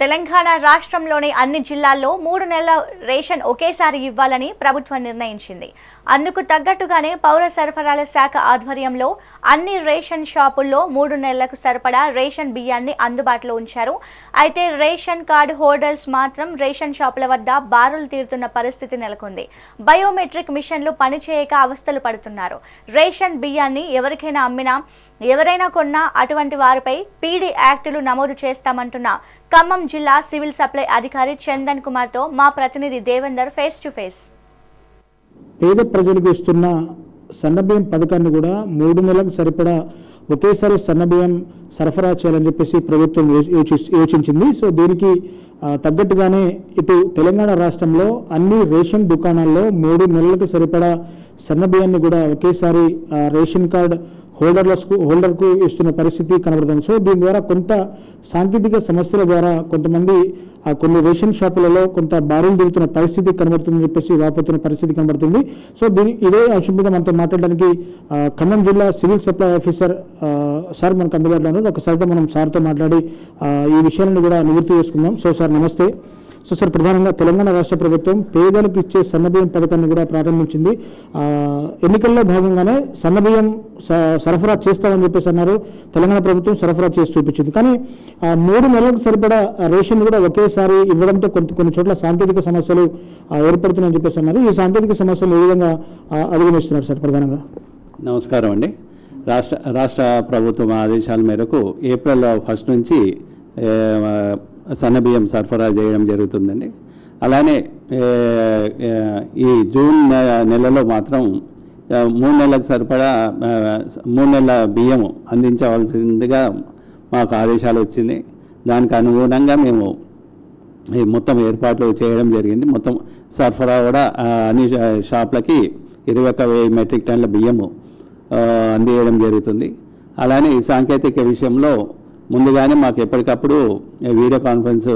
తెలంగాణ రాష్ట్రంలోని అన్ని జిల్లాల్లో మూడు నెలల రేషన్ ఒకేసారి ఇవ్వాలని ప్రభుత్వం నిర్ణయించింది. అందుకు తగ్గట్టుగానే పౌర సరఫరాల శాఖ ఆధ్వర్యంలో అన్ని రేషన్ షాపుల్లో మూడు నెలలకు సరిపడా రేషన్ బియ్యాన్ని అందుబాటులో ఉంచారు. అయితే రేషన్ కార్డు హోల్డర్స్ మాత్రం రేషన్ షాపుల వద్ద బారులు తీరుతున్న పరిస్థితి నెలకొంది. బయోమెట్రిక్ మిషన్లు పనిచేయక అవస్థలు పడుతున్నారు. రేషన్ బియ్యాన్ని ఎవరికైనా అమ్మినా ఎవరైనా కొన్నా అటువంటి వారిపై పీడీ యాక్టులు నమోదు చేస్తామంటున్న ఖమ్మం జిల్లా సివిల్ సప్లై అధికారి చందన్ కుమార్తో మా ప్రతినిధి దేవేందర్ ఫేస్ టు ఫేస్. పేద ప్రజలకు ఇస్తున్న సన్నబియ్యం పథకాన్ని కూడా మూడు నెలలకు సరిపడా ఒకేసారి సన్నబియ్యం సరఫరా చేయాలని చెప్పేసి ప్రభుత్వం యో- యోచించింది. సో దీనికి తగ్గట్టుగానే ఇటు తెలంగాణ రాష్ట్రంలో అన్ని రేషన్ దుకాణాల్లో మూడు నెలలకు సరిపడా సన్నబియ్యాన్ని కూడా ఒకేసారి రేషన్ కార్డ్ హోల్డర్లకు హోల్డర్కు ఇస్తున్న పరిస్థితి కనబడుతుంది సో దీని ద్వారా కొంత సాంకేతిక సమస్యల ద్వారా కొంతమంది ఆ కొన్ని రేషన్ షాపులలో కొంత బారులు దిగుతున్న పరిస్థితి కనబడుతుందని చెప్పేసి వాపోతున్న పరిస్థితి కనబడుతుంది. సో దీని ఇదే అంశం మీద మనతో మాట్లాడడానికి ఖమ్మం జిల్లా సివిల్ సప్లై ఆఫీసర్ సార్ మనకు అందుబాటులో ఉన్నారు. ఒకసారితో మనం సార్తో మాట్లాడి ఈ విషయాలను కూడా నివృత్తి చేసుకుందాం. సో సార్ నమస్తే. సో సార్ ప్రధానంగా తెలంగాణ రాష్ట్ర ప్రభుత్వం పేదలకు ఇచ్చే సన్నబియ్యం పథకాన్ని కూడా ప్రారంభించింది. ఎన్నికల్లో భాగంగానే సన్నబియ్యం స- సరఫరా చేస్తామని చెప్పేసి అన్నారు. తెలంగాణ ప్రభుత్వం సరఫరా చేసి చూపించింది. కానీ ఆ, మూడు నెలలకు సరిపడా రేషన్ కూడా ఒకేసారి ఇవ్వడంతో కొంత కొన్ని చోట్ల సాంకేతిక సమస్యలు ఏర్పడుతున్నాయని చెప్పేసి అన్నారు. ఈ సాంకేతిక సమస్యలు ఏ విధంగా అధిగమిస్తున్నారు సార్ ప్రధానంగా? నమస్కారం అండి. రాష్ట్ర రాష్ట్ర ప్రభుత్వం ఆదేశాల మేరకు ఏప్రిల్ ఫస్ట్ నుంచి సన్నబియ్యం సరఫరా చేయడం జరుగుతుందండి. అలానే ఈ జూన్ నెలలో మాత్రం మూడు నెలలకు సరిపడా మూడు నెలల బియ్యం అందించవలసిందిగా మాకు ఆదేశాలు వచ్చింది. దానికి అనుగుణంగా మేము ఈ మొత్తం ఏర్పాట్లు చేయడం జరిగింది. మొత్తం సరఫరా కూడా అన్ని షాప్లకి ఇరవై ఒక్క వెయ్యి మెట్రిక్ టన్నుల బియ్యము ఆ, జరుగుతుంది. అలానే ఈ సాంకేతిక విషయంలో ముందుగానే మాకు ఎప్పటికప్పుడు వీడియో కాన్ఫరెన్స్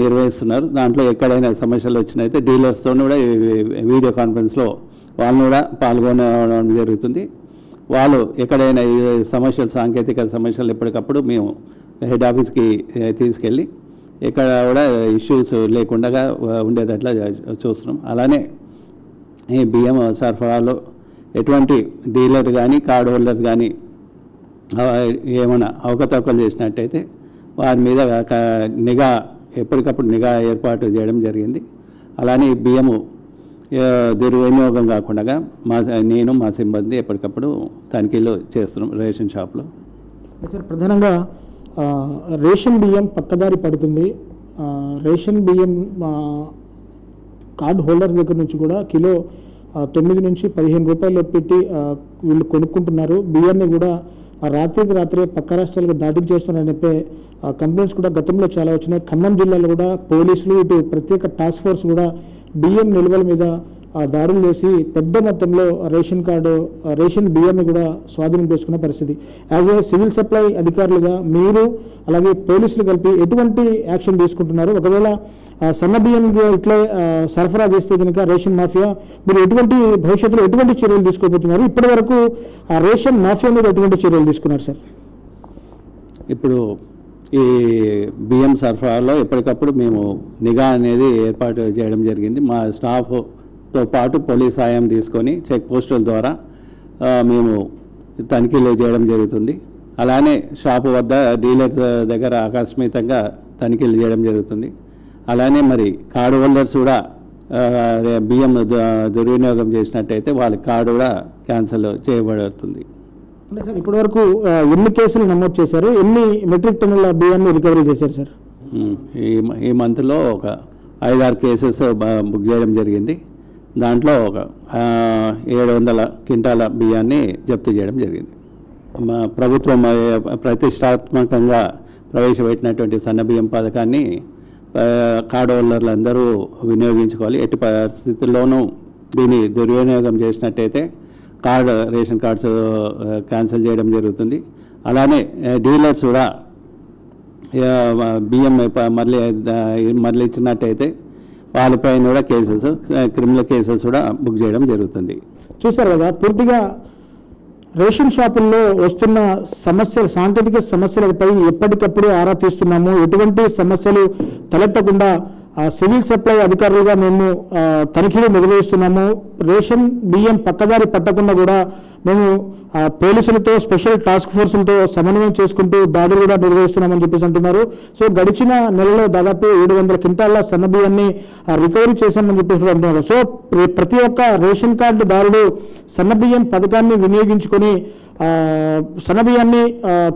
నిర్వహిస్తున్నారు. దాంట్లో ఎక్కడైనా సమస్యలు వచ్చినైతే డీలర్స్తో కూడా వీడియో కాన్ఫరెన్స్లో వాళ్ళని కూడా పాల్గొనడం జరుగుతుంది. వాళ్ళు ఎక్కడైనా ఈ సమస్యలు సాంకేతిక సమస్యలు ఎప్పటికప్పుడు మేము హెడ్ ఆఫీస్కి తీసుకెళ్ళి ఇక్కడ కూడా ఇష్యూస్ లేకుండా ఉండేటట్లా చూస్తున్నాం. అలానే ఈ బియ్యం సరఫరాలో ఎటువంటి డీలర్ కానీ కార్డ్ హోల్డర్స్ కానీ ఏమైనా అవకతవకలు చేసినట్టయితే వారి మీద నిఘా ఎప్పటికప్పుడు నిఘా ఏర్పాటు చేయడం జరిగింది. అలానే బియ్యము దుర్వినియోగం కాకుండా మా నేను మా సిబ్బంది ఎప్పటికప్పుడు తనిఖీలు చేస్తున్నాం రేషన్ షాప్లో. సార్ ప్రధానంగా రేషన్ బియ్యం పక్కదారి పడుతుంది. రేషన్ బియ్యం కార్డు హోల్డర్ దగ్గర నుంచి కూడా కిలో తొమ్మిది నుంచి పదిహేను రూపాయలు పెట్టి వీళ్ళు కొనుక్కుంటున్నారు. బియ్యాన్ని కూడా రాత్రికి రాత్రే పక్క రాష్ట్రాలకు దాటించేస్తున్నారని చెప్పే ఆ, కంప్లైంట్స్ కూడా గతంలో చాలా వచ్చినాయి. ఖమ్మం జిల్లాలో కూడా పోలీసులు ఇటు ప్రత్యేక టాస్క్ ఫోర్స్ కూడా బియ్యం నిల్వల మీద ఆ, దాడులు చేసి పెద్ద మొత్తంలో రేషన్ కార్డు రేషన్ బియ్యాన్ని కూడా స్వాధీనం చేసుకున్న పరిస్థితి. యాజ్ ఏ సివిల్ సప్లై అధికారులుగా మీరు అలాగే పోలీసులు కలిపి ఎటువంటి యాక్షన్ తీసుకుంటున్నారు? ఒకవేళ ఆ, సన్న ఇట్లే సరఫరా చేస్తే కనుక రేషన్ మాఫియా మీరు ఎటువంటి భవిష్యత్తులో ఎటువంటి చర్యలు తీసుకోబోతున్నారు? ఇప్పటి వరకు ఆ రేషన్ మాఫియా మీద ఎటువంటి చర్యలు తీసుకున్నారు సార్? ఇప్పుడు ఈ బియ్యం సరఫరాలో ఎప్పటికప్పుడు మేము నిఘా అనేది ఏర్పాటు చేయడం జరిగింది. మా స్టాఫ్తో పాటు పోలీస్ సాయం తీసుకొని చెక్ పోస్టుల ద్వారా మేము తనిఖీలు చేయడం జరుగుతుంది. అలానే షాపు వద్ద డీలర్ దగ్గర ఆకస్మితంగా తనిఖీలు చేయడం జరుగుతుంది. అలానే మరి కార్డు హోల్డర్స్ కూడా బియ్యం దుర్వినియోగం చేసినట్టయితే వాళ్ళ కార్డు కూడా క్యాన్సిల్ చేయబడుతుంది. సార్ ఇప్పటి వరకు ఎన్ని కేసులు నమోదు చేశారు? ఎన్ని మెట్రిక్ టన్నుల బియ్యాన్ని రికవరీ చేశారు సార్? ఈ ఈ మంత్లో ఒక ఐదారు కేసెస్ బుక్ చేయడం జరిగింది. దాంట్లో ఒక ఏడు వందల క్వింటాల బియ్యాన్ని జప్తు చేయడం జరిగింది. మా ప్రభుత్వం ప్రతిష్టాత్మకంగా ప్రవేశపెట్టినటువంటి సన్న బియ్యం పథకాన్ని కార్డు హోల్డర్లు అందరూ వినియోగించుకోవాలి. ఎట్టి పరిస్థితుల్లోనూ దీన్ని దుర్వినియోగం చేసినట్టయితే కార్డు రేషన్ కార్డ్స్ క్యాన్సిల్ చేయడం జరుగుతుంది. అలానే డీలర్స్ కూడా బియ్యం మళ్ళీ మళ్ళీ ఇచ్చినట్టయితే వాళ్ళపైన కూడా కేసెస్ క్రిమినల్ కేసెస్ కూడా బుక్ చేయడం జరుగుతుంది. చూశారు కదా పూర్తిగా రేషన్ షాపుల్లో వస్తున్న సమస్యలు సాంకేతిక సమస్యలపై ఎప్పటికప్పుడు ఆరా తీస్తున్నాము. ఎటువంటి సమస్యలు తలెత్తకుండా సివిల్ సప్లై అధికారులుగా మేము తనిఖీలు నిర్వహిస్తున్నాము. రేషన్ బియ్యం పక్కదారి పట్టకుండా కూడా మేము ఆ, పోలీసులతో స్పెషల్ టాస్క్ ఫోర్సులతో సమన్వయం చేసుకుంటూ దాడులు కూడా నిర్వహిస్తున్నామని చెప్పేసి అంటున్నారు. సో గడిచిన నెలలో దాదాపు ఏడు వందల క్వింటాల సన్న బియ్యాన్ని రికవరీ చేశామని చెప్పేసి అంటున్నారు. సో ప్రతి ఒక్క రేషన్ కార్డు దారుడు సన్న బియ్యం పథకాన్ని వినియోగించుకొని సన్న బియ్యాన్ని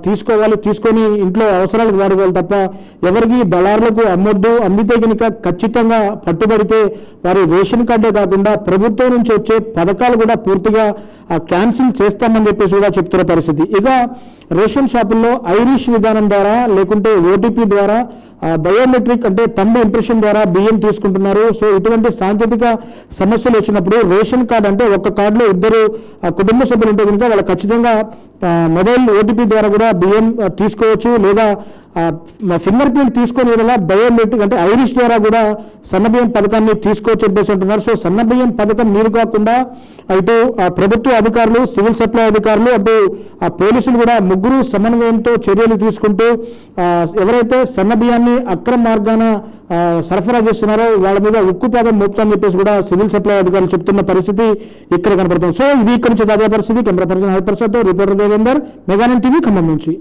తీసుకోవాలి తీసుకొని ఇంట్లో అవసరాలకు వాడుకోవాలి తప్ప ఎవరికి దళారులకు అమ్మొద్దు. అమ్మితే కనుక ఖచ్చితంగా పట్టుబడితే వారి రేషన్ కార్డే కాకుండా ప్రభుత్వం నుంచి వచ్చే పథకాలు కూడా పూర్తిగా ఆ, క్యాన్సిల్ చేస్తామని చెప్పేసి కూడా చెప్తున్న పరిస్థితి. ఇక రేషన్ షాపుల్లో ఐరిష్ విధానం ద్వారా లేకుంటే ఓటీపీ ద్వారా బయోమెట్రిక్ అంటే తంబ ఇంప్రెషన్ ద్వారా బియ్యం తీసుకుంటున్నారు. సో ఇటువంటి సాంకేతిక సమస్యలు వచ్చినప్పుడు రేషన్ కార్డు అంటే ఒక కార్డులో ఇద్దరు కుటుంబ సభ్యులు ఉంటే కనుక వాళ్ళు ఖచ్చితంగా మొబైల్ ఓటీపీ ద్వారా కూడా బియ్యం తీసుకోవచ్చు. లేదా ఫింగర్ ప్రింట్ తీసుకొని ఇలా బయోమెట్రిక్ అంటే ఐరిష్ ద్వారా కూడా సన్నబియ్యం పథకాన్ని తీసుకోవచ్చు చెప్పేసి అంటున్నారు. సో సన్నబియ్యం పథకం మీరు కాకుండా ఇటు ఆ, ప్రభుత్వ అధికారులు సివిల్ సప్లై అధికారులు అటు ఆ పోలీసులు కూడా ముగ్గురు సమన్వయంతో చర్యలు తీసుకుంటూ ఎవరైతే సన్నబియ్యాన్ని అక్రమ మార్గాన సరఫరా చేస్తున్నారో వాళ్ళ మీద ఉక్కుపాదం మోపుతామని చెప్పేసి కూడా సివిల్ సప్లై అధికారులు చెప్తున్న పరిస్థితి ఇక్కడ కనపడుతుంది. సో ఇది ఇక్కడ నుంచి తాజా పరిస్థితి. Camera person Hariprasad reporter Devender మెగానన్ TV Khammam నుంచి.